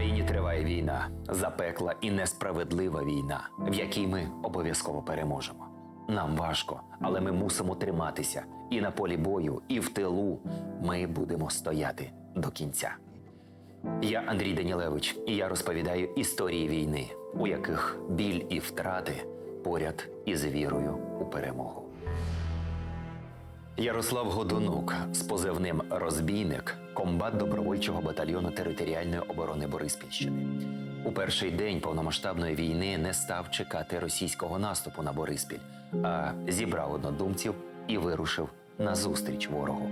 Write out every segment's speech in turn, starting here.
країні триває війна, запекла і несправедлива війна, в якій ми обов'язково переможемо. Нам важко, але ми мусимо триматися і на полі бою, і в тилу ми будемо стояти до кінця. Я Андрій Данілевич, і я розповідаю історії війни, у яких біль і втрати поряд із вірою у перемогу. Ярослав Годунук з позивним Розбійник, комбат добровольчого батальйону територіальної оборони Бориспільщини. У перший день повномасштабної війни не став чекати російського наступу на Бориспіль, а зібрав однодумців і вирушив на зустріч ворогу.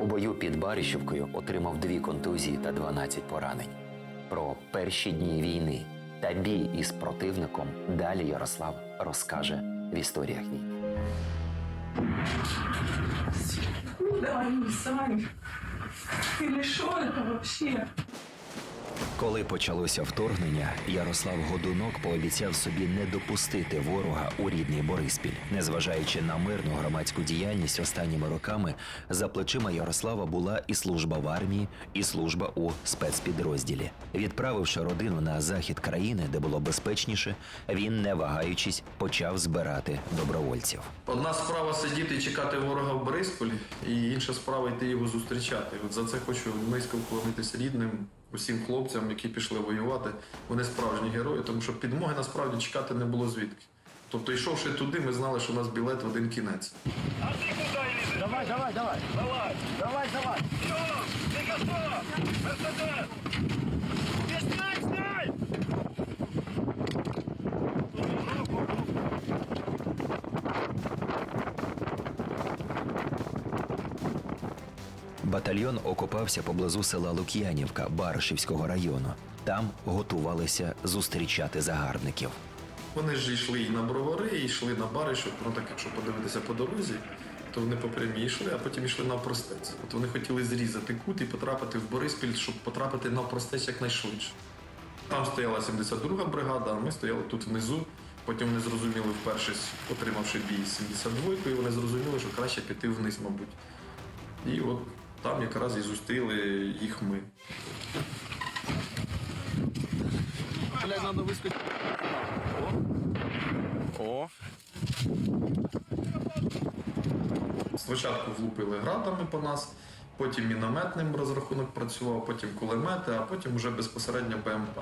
У бою під Баріщівкою отримав дві контузії та 12 поранень. Про перші дні війни та бій із противником далі Ярослав розкаже в історіях війни. Куда они, сами? Или что это вообще? Коли почалося вторгнення, Ярослав Годунок пообіцяв собі не допустити ворога у рідний Бориспіль. Незважаючи на мирну громадську діяльність останніми роками, за плечима Ярослава була і служба в армії, і служба у спецпідрозділі. Відправивши родину на захід країни, де було безпечніше, він, не вагаючись, почав збирати добровольців. Одна справа сидіти і чекати ворога в Борисполі, і інша справа йти його зустрічати. От за це хочу низько вклонитися рідним, усім хлопцям, які пішли воювати. Вони справжні герої, тому що підмоги насправді чекати не було звідки. Тобто, йшовши туди, ми знали, що у нас білет в один кінець. Давай, давай, давай. Давай, давай, давай. Ты готов? Батальйон окопався поблизу села Лук'янівка Баришівського району. Там готувалися зустрічати загарбників. Вони ж йшли і на бровари, і йшли на баришок. Ну так якщо подивитися по дорозі, то вони по прямій йшли, а потім йшли на простець. От вони хотіли зрізати кут і потрапити в Бориспіль, щоб потрапити на простець якнайшвидше. Там стояла 72-га бригада, а ми стояли тут внизу. Потім вони зрозуміли, вперше отримавши бій з 72-кою, вони зрозуміли, що краще піти вниз, мабуть. І от там якраз і зустріли їх ми. Блядь. О. Спочатку влупили градами по нас, потім мінометним розрахунок працював, потім кулемети, а потім вже безпосередньо БМП.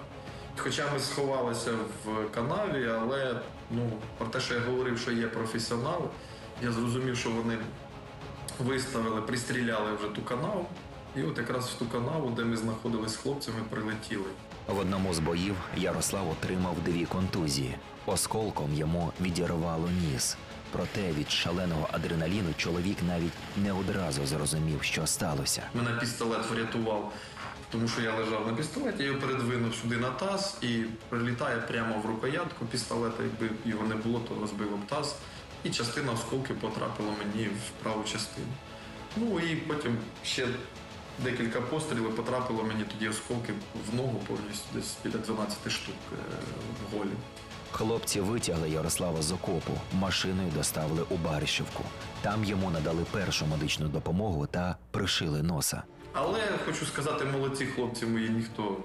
Хоча ми сховалися в канаві, але ну, про те, що я говорив, що є професіонали, я зрозумів, що вони виставили, пристріляли вже ту канаву. І от якраз в ту канаву, де ми знаходились з хлопцями, прилетіли. В одному з боїв Ярослав отримав дві контузії. Осколком йому відірвало ніс. Проте від шаленого адреналіну чоловік навіть не одразу зрозумів, що сталося. Мене пістолет врятував, тому що я лежав на пістолеті, я його передвинув сюди на таз і прилітає прямо в рукоятку пістолета. Якби його не було, то розбило б таз. І частина осколків потрапила мені в праву частину. Ну і потім ще декілька пострілів потрапило мені тоді осколки в ногу повністю, десь біля 12 штук е, в голі. Хлопці витягли Ярослава з окопу, машиною доставили у Баришівку. Там йому надали першу медичну допомогу та пришили носа. Але хочу сказати, молодці хлопці мої ніхто,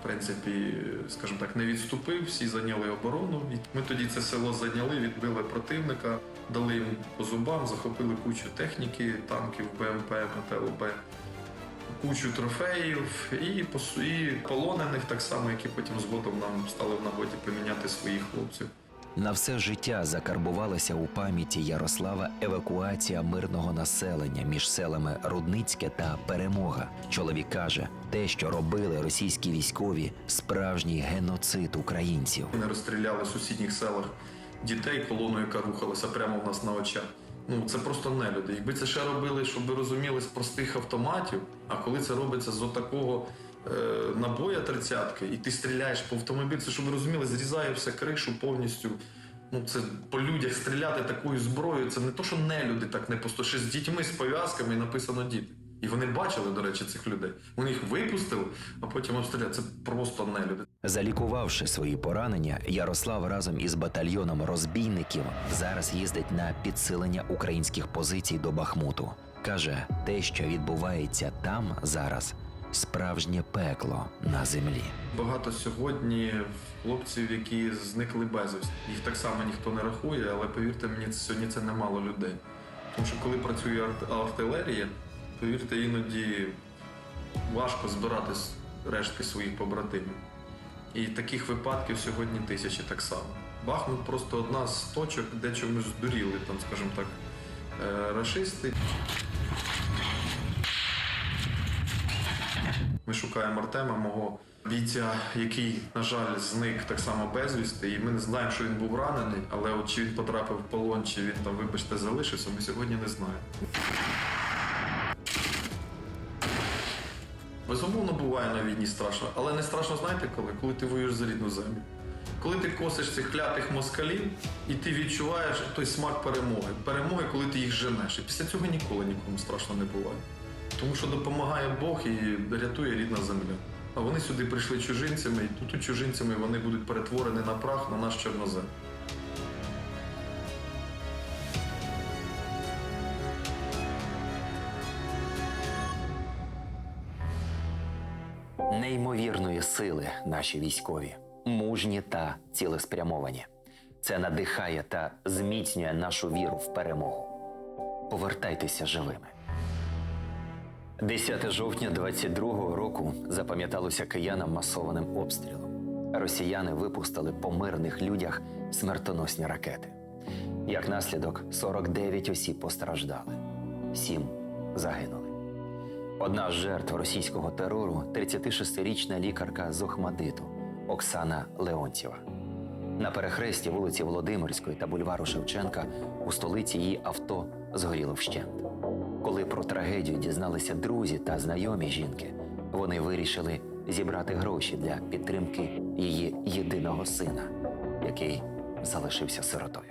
в принципі, скажімо так, не відступив, всі зайняли оборону. Ми тоді це село зайняли, відбили противника, дали їм по зубам, захопили кучу техніки, танків, БМП, МТЛБ, кучу трофеїв і, і полонених, так само, які потім згодом нам стали в нагоді поміняти своїх хлопців. На все життя закарбувалася у пам'яті Ярослава евакуація мирного населення між селами Рудницьке та Перемога. Чоловік каже, те, що робили російські військові, справжній геноцид українців. Вони розстріляли в сусідніх селах дітей колоною, яка рухалася прямо в нас на очах. Ну це просто нелюди. Якби це ще робили, щоб ви розуміли, з простих автоматів, а коли це робиться з отакого набоя тридцятки, і ти стріляєш по автомобілю, це щоб ви розуміли, зрізає все кришу повністю. Ну, це по людях стріляти такою зброєю, це не то, що нелюди так не просто, ще з дітьми з пов'язками написано діти. І вони бачили, до речі, цих людей. Вони їх випустили, а потім обстріляли. Це просто нелюди. Залікувавши свої поранення, Ярослав разом із батальйоном розбійників зараз їздить на підсилення українських позицій до Бахмуту. Каже, те, що відбувається там зараз, справжнє пекло на землі. Багато сьогодні хлопців, які зникли безвісти. Їх так само ніхто не рахує, але повірте мені, сьогодні це немало людей. Тому що коли працює арт- артилерія, повірте, іноді важко збирати рештки своїх побратимів. І таких випадків сьогодні тисячі так само. Бахмут просто одна з точок, де чомусь здуріли, там, скажімо так, е, рашисти. Ми шукаємо Артема, мого бійця, який, на жаль, зник так само безвісти. І ми не знаємо, що він був ранений, але от чи він потрапив в полон, чи він там, вибачте, залишився, ми сьогодні не знаємо. Безумовно, буває на війні страшно, але не страшно, знаєте коли? Коли ти воюєш за рідну землю. Коли ти косиш цих клятих москалів, і ти відчуваєш той смак перемоги. Перемоги, коли ти їх женеш. І після цього ніколи нікому страшно не буває. Тому що допомагає Бог і рятує рідна земля. А вони сюди прийшли чужинцями, і тут чужинцями вони будуть перетворені на прах на наш чорнозем. Неймовірної сили наші військові, мужні та цілеспрямовані. Це надихає та зміцнює нашу віру в перемогу. Повертайтеся живими. 10 жовтня 22-го року запам'яталося киянам масованим обстрілом. Росіяни випустили по мирних людях смертоносні ракети. Як наслідок, 49 осіб постраждали, 7 загинули. Одна з жертв російського терору 36-річна лікарка з Охмадиту Оксана Леонтьєва. На перехресті вулиці Володимирської та бульвару Шевченка у столиці її авто згоріло вщент. Коли про трагедію дізналися друзі та знайомі жінки, вони вирішили зібрати гроші для підтримки її єдиного сина, який залишився сиротою.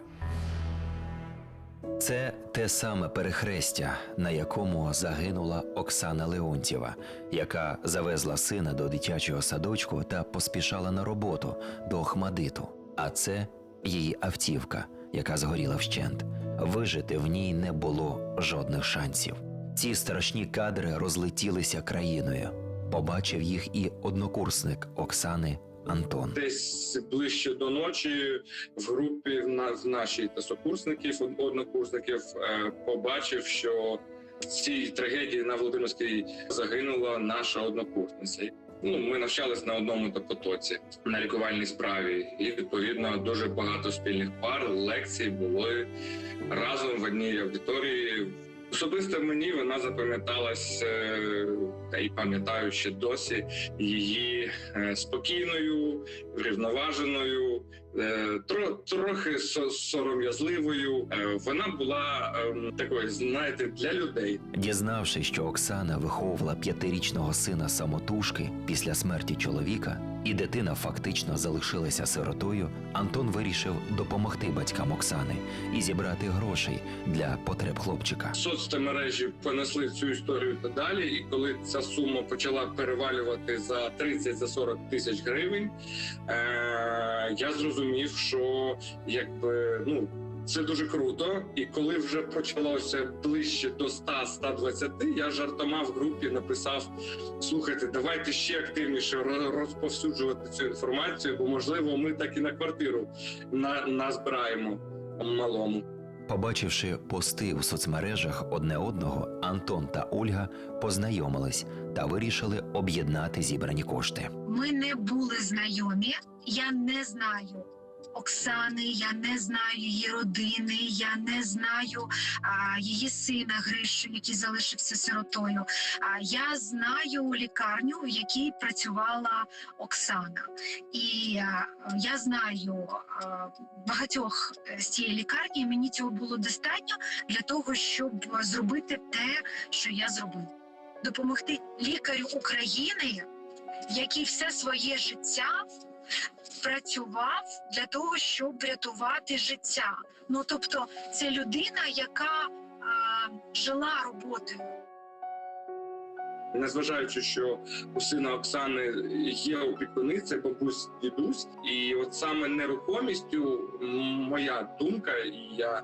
Це те саме перехрестя, на якому загинула Оксана Леонтьєва, яка завезла сина до дитячого садочку та поспішала на роботу до Охмадиту. А це її автівка, яка згоріла вщент. Вижити в ній не було жодних шансів. Ці страшні кадри розлетілися країною. Побачив їх і однокурсник Оксани Антон. десь ближче до ночі в групі в, нашій та сокурсників, однокурсників, е, побачив, що в цій трагедії на Володимирській загинула наша однокурсниця. Ну, ми навчались на одному та потоці на лікувальній справі, і відповідно дуже багато спільних пар, лекцій були разом в одній аудиторії. Особисто мені вона запам'яталась е, та й пам'ятаю ще досі її е, спокійною, врівноваженою, трохи со- сором'язливою. Е, Вона була ем, такою, знаєте, для людей. Дізнавшись, що Оксана виховувала п'ятирічного сина самотужки після смерті чоловіка, і дитина фактично залишилася сиротою, Антон вирішив допомогти батькам Оксани і зібрати грошей для потреб хлопчика. Соцмережі понесли цю історію далі. І коли ця сума почала перевалювати за 30 за 40 тисяч гривень, е- я зрозумів, що якби ну. Це дуже круто, і коли вже почалося ближче до 100-120, я жартома в групі написав: слухайте, давайте ще активніше ро- розповсюджувати цю інформацію, бо можливо, ми так і на квартиру на назбираємо малому. Побачивши пости у соцмережах одне одного, Антон та Ольга познайомились та вирішили об'єднати зібрані кошти. Ми не були знайомі. Я не знаю Оксани, я не знаю її родини, я не знаю а, її сина Гришу, який залишився сиротою. А я знаю лікарню, в якій працювала Оксана, і а, я знаю а, багатьох з цієї лікарні. Мені цього було достатньо для того, щоб зробити те, що я зробила. Допомогти лікарю України, який все своє життя працював для того, щоб врятувати життя. Ну тобто, це людина, яка а, жила роботою. Незважаючи, що у сина Оксани є опікуни, це бабусь дідусь, і от саме нерухомістю моя думка, і я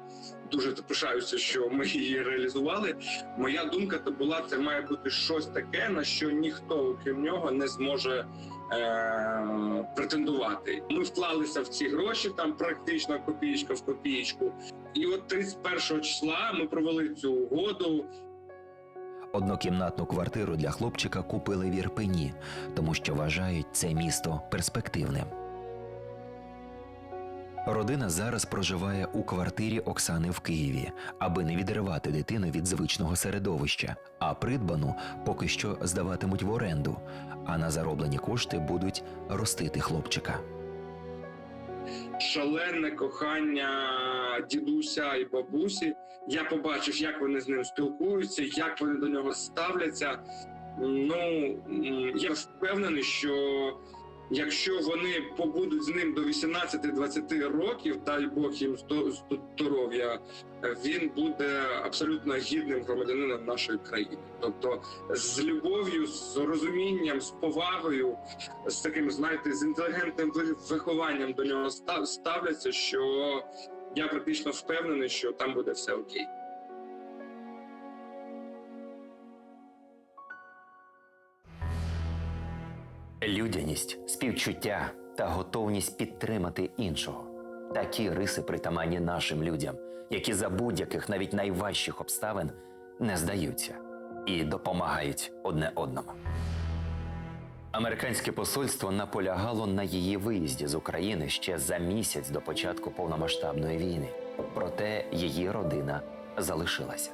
дуже пишаюся, що ми її реалізували. Моя думка то була, це має бути щось таке, на що ніхто окрім нього не зможе е- претендувати. Ми вклалися в ці гроші, там практично копієчка в копієчку. І от 31 числа ми провели цю угоду. Однокімнатну квартиру для хлопчика купили в Ірпені, тому що вважають це місто перспективним. Родина зараз проживає у квартирі Оксани в Києві, аби не відривати дитину від звичного середовища, а придбану поки що здаватимуть в оренду, а на зароблені кошти будуть ростити хлопчика. шалене кохання дідуся і бабусі. Я побачив, як вони з ним спілкуються, як вони до нього ставляться. Ну я впевнений, що якщо вони побудуть з ним до 18-20 років, дай Бог їм здо- здоров'я, він буде абсолютно гідним громадянином нашої країни. Тобто з любов'ю, з розумінням, з повагою, з таким, знаєте, з інтелігентним ви- вихованням до нього став- ставляться, що я практично впевнений, що там буде все окей. Людяність, співчуття та готовність підтримати іншого такі риси притаманні нашим людям, які за будь-яких навіть найважчих обставин не здаються і допомагають одне одному. Американське посольство наполягало на її виїзді з України ще за місяць до початку повномасштабної війни. Проте її родина залишилася.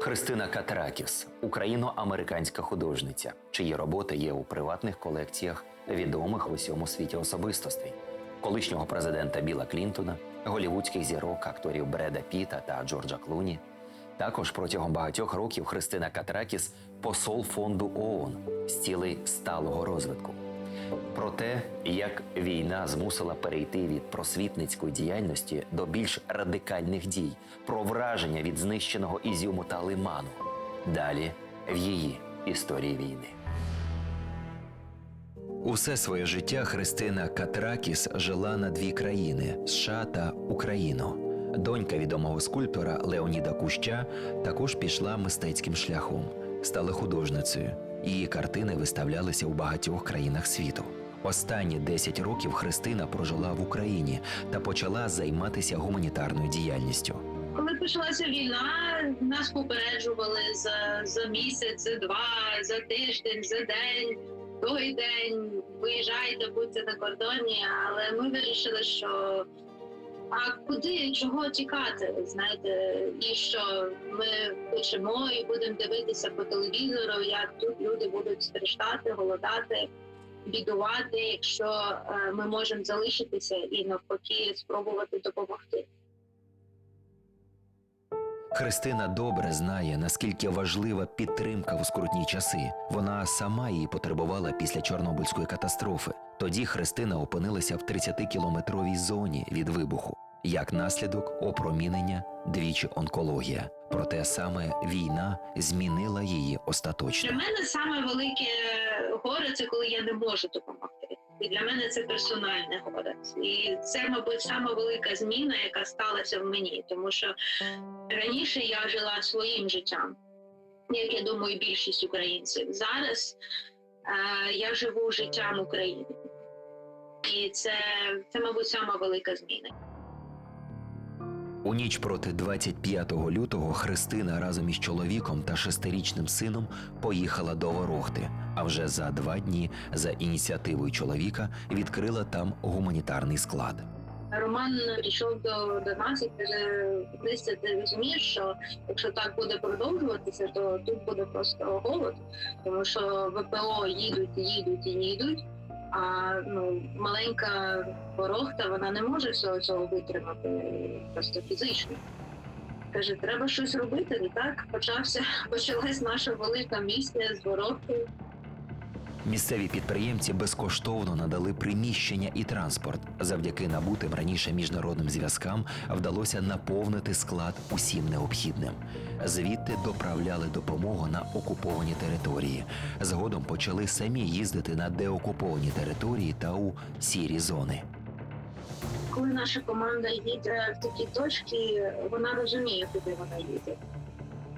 Христина Катракіс, україно-американська художниця, чиї роботи є у приватних колекціях відомих в усьому світі особистостей, колишнього президента Біла Клінтона, голівудських зірок, акторів Бреда Піта та Джорджа Клуні. Також протягом багатьох років Христина Катракіс посол фонду ООН з цілей сталого розвитку. Про те, як війна змусила перейти від просвітницької діяльності до більш радикальних дій, про враження від знищеного ізюму та лиману. Далі в її історії війни. Усе своє життя Христина Катракіс жила на дві країни США та Україну. Донька відомого скульптора Леоніда Куща також пішла мистецьким шляхом, стала художницею. Її картини виставлялися у багатьох країнах світу. Останні 10 років Христина прожила в Україні та почала займатися гуманітарною діяльністю. Коли почалася війна, нас попереджували за, за місяць, за два, за тиждень, за день, той день виїжджайте, будьте на кордоні. Але ми вирішили, що а куди чого тікати? Знаєте, і що ми пишемо і будемо дивитися по телевізору, як тут люди будуть страждати, голодати, бідувати, якщо е, ми можемо залишитися і навпаки спробувати допомогти. Христина добре знає, наскільки важлива підтримка у скрутні часи. Вона сама її потребувала після Чорнобильської катастрофи. Тоді Христина опинилася в 30-кілометровій зоні від вибуху. Як наслідок опромінення, двічі онкологія. Проте саме війна змінила її Для остаточно. мене саме велике горе це коли я не можу допомогти. І для мене це персональне горе. І це, мабуть, сама велика зміна, яка сталася в мені, тому що раніше я жила своїм життям, як я думаю, більшість українців. Зараз е, я живу життям України. І це, це, мабуть, сама велика зміна. У ніч проти 25 лютого Христина разом із чоловіком та шестирічним сином поїхала до Ворохти. А вже за два дні за ініціативою чоловіка відкрила там гуманітарний склад. Роман прийшов до, до нас і каже: Лися, ти розумієш, що якщо так буде продовжуватися, то тут буде просто голод, тому що ВПО їдуть, їдуть і їдуть. А ну маленька ворохта вона не може всього цього витримати просто фізично. Каже, треба щось робити. І так почався почалась наша велика місія з ворохтою. Місцеві підприємці безкоштовно надали приміщення і транспорт. Завдяки набутим раніше міжнародним зв'язкам вдалося наповнити склад усім необхідним. Звідти доправляли допомогу на окуповані території. Згодом почали самі їздити на деокуповані території та у сірі зони. Коли наша команда їде в такі точки, вона розуміє, куди вона їде.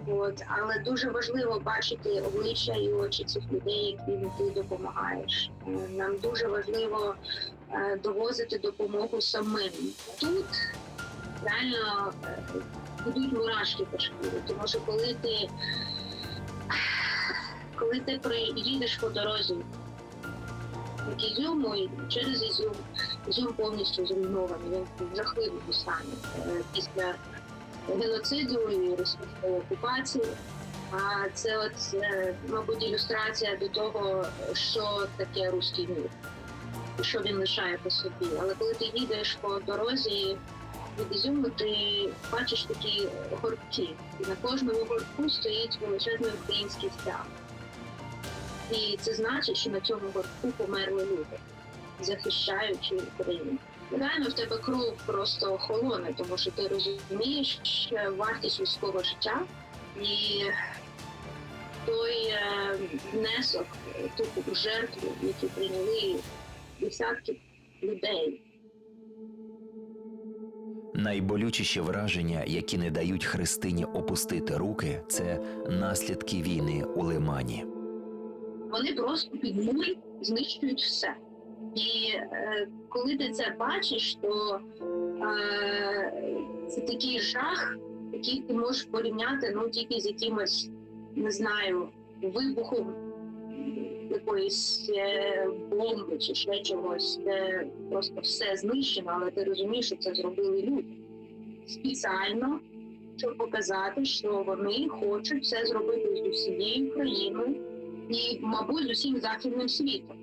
От, але дуже важливо бачити обличчя і очі цих людей, яким ти допомагаєш. Е, Нам дуже важливо е, довозити допомогу самим. Тут реально е, будуть мурашки по шкірі, тому що коли ти коли ти приїдеш по дорозі к Ізюму і через Ізюм, Ізюм повністю зруйнований, він в жахливому стані після геноциду і російської окупації. А це от, е, мабуть, ілюстрація до того, що таке руський мір, що він лишає по собі. Але коли ти їдеш по дорозі від Ізюму, ти бачиш такі горбки. І на кожному горбку стоїть величезний український стяг. І це значить, що на цьому горбку померли люди, захищаючи Україну. Реально в тебе кров просто холоне, тому що ти розумієш вартість людського життя і той е, внесок, ту жертву, які прийняли десятки людей. Найболючіші враження, які не дають Христині опустити руки, це наслідки війни у Лимані. Вони просто під нуль знищують все. І е, коли ти це бачиш, то е, це такий жах, який ти можеш порівняти ну тільки з якимось, не знаю, вибухом якоїсь е, бомби чи ще чогось, де просто все знищено, але ти розумієш, що це зробили люди спеціально, щоб показати, що вони хочуть це зробити з усією країною і, мабуть, з усім західним світом.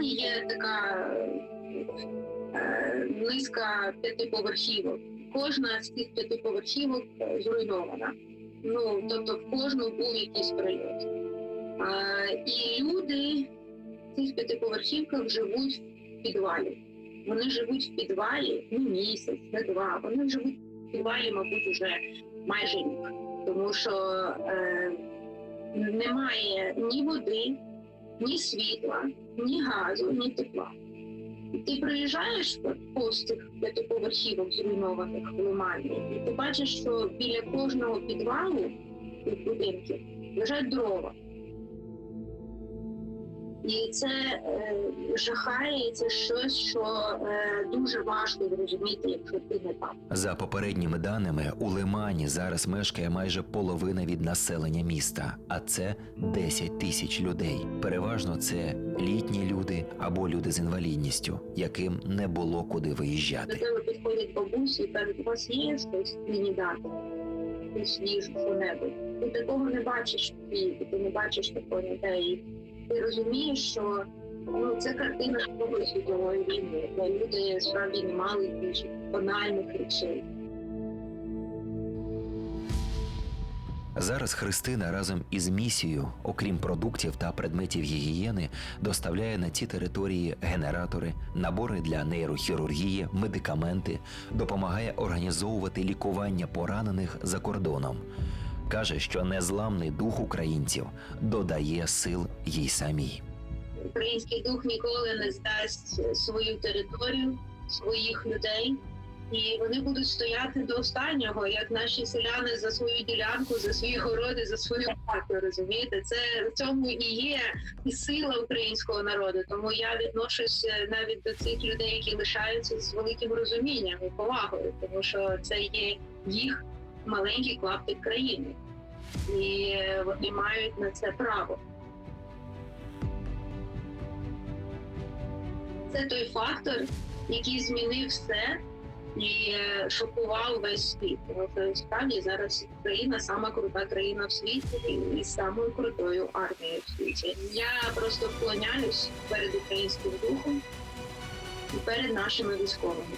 В є така е, низка п'ятиповерхівок. Кожна з цих п'ятиповерхівок зруйнована. Ну, тобто в кожну був якийсь прильот. Е, і люди в цих п'ятиповерхівках живуть в підвалі. Вони живуть в підвалі не місяць, не два. Вони живуть в підвалі, мабуть, уже майже рік. Тому що е, немає ні води, ні світла, ні газу, ні тепла. Ти приїжджаєш повз цих п'ятиповерхівок зруйнованих в Лимані, і ти бачиш, що біля кожного підвалу будинків лежать дрова. І це е, жахає, і це щось, що е, дуже важко зрозуміти, якщо ти не там. За попередніми даними, у Лимані зараз мешкає майже половина від населення міста, а це 10 тисяч людей. Переважно це літні люди або люди з інвалідністю, яким не було куди До виїжджати. тебе підходять бабусі і кажуть, у вас є щось мені дати? Якусь їжу, що-небудь. Ти такого не бачиш Києві, ти не бачиш такого ніде. Ти розумієш, що ну, це картина Другої світової війни, де люди справді не мали більш банальних речей. Зараз Христина разом із місією, окрім продуктів та предметів гігієни, доставляє на ці території генератори, набори для нейрохірургії, медикаменти, допомагає організовувати лікування поранених за кордоном. Каже, що незламний дух українців додає сил їй самій. Український дух ніколи не здасть свою територію, своїх людей. І вони будуть стояти до останнього, як наші селяни за свою ділянку, за свої городи, за свою хату. Розумієте, це в цьому і є і сила українського народу. Тому я відношусь е, навіть до цих людей, які лишаються з великим розумінням і повагою, тому що це є їх маленький клаптик країни, і е, вони мають на це право. Це той фактор, який змінив все і е, шокував весь світ. Тому справді зараз Україна сама крута країна в світі і самою крутою армією в світі. Я просто вклоняюсь перед українським духом і перед нашими військовими.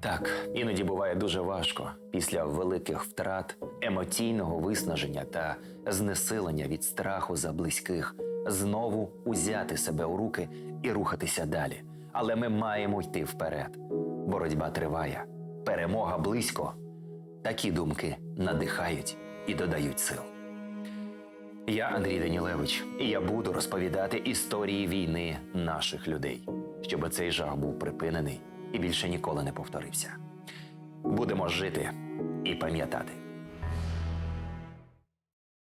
Так, іноді буває дуже важко після великих втрат, емоційного виснаження та знесилення від страху за близьких знову узяти себе у руки і рухатися далі. Але ми маємо йти вперед. Боротьба триває, перемога близько. Такі думки надихають і додають сил. Я Андрій Данілевич, і я буду розповідати історії війни наших людей, щоб цей жах був припинений і більше ніколи не повторився. Будемо жити і пам'ятати.